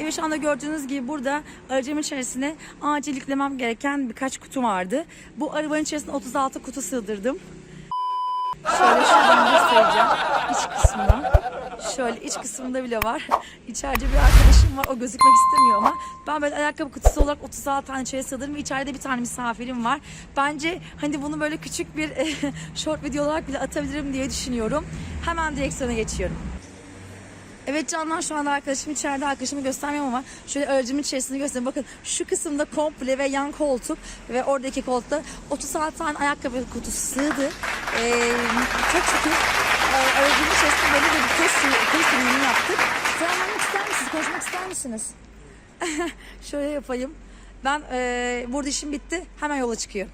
Evet şu anda gördüğünüz gibi burada aracımın içerisine acil yüklemem gereken birkaç kutu vardı. Bu arabanın içerisine 36 kutu sığdırdım. Şöyle şuradan göstereceğim. İç kısmına. Şöyle iç kısmında bile var. İçeride bir arkadaşım var. O gözükmek istemiyor ama ben böyle ayakkabı kutusu olarak 36 tane içeri sığdırdım ve içeride bir tane misafirim var. Bence hani bunu böyle küçük bir short video olarak bile atabilirim diye düşünüyorum. Hemen direksiyona geçiyorum. Evet canlar şu anda arkadaşım içeride arkadaşımı göstermiyorum ama şöyle aracımın içerisini göstereyim. Bakın şu kısımda komple ve yan koltuk ve oradaki koltukta 36 tane ayakkabı kutusu sığdı. Ee, çok şükür e, aracımın içerisinde böyle bir test, ürününü yaptık. Selamlamak ister misiniz? Konuşmak ister misiniz? şöyle yapayım. Ben e, burada işim bitti. Hemen yola çıkıyorum.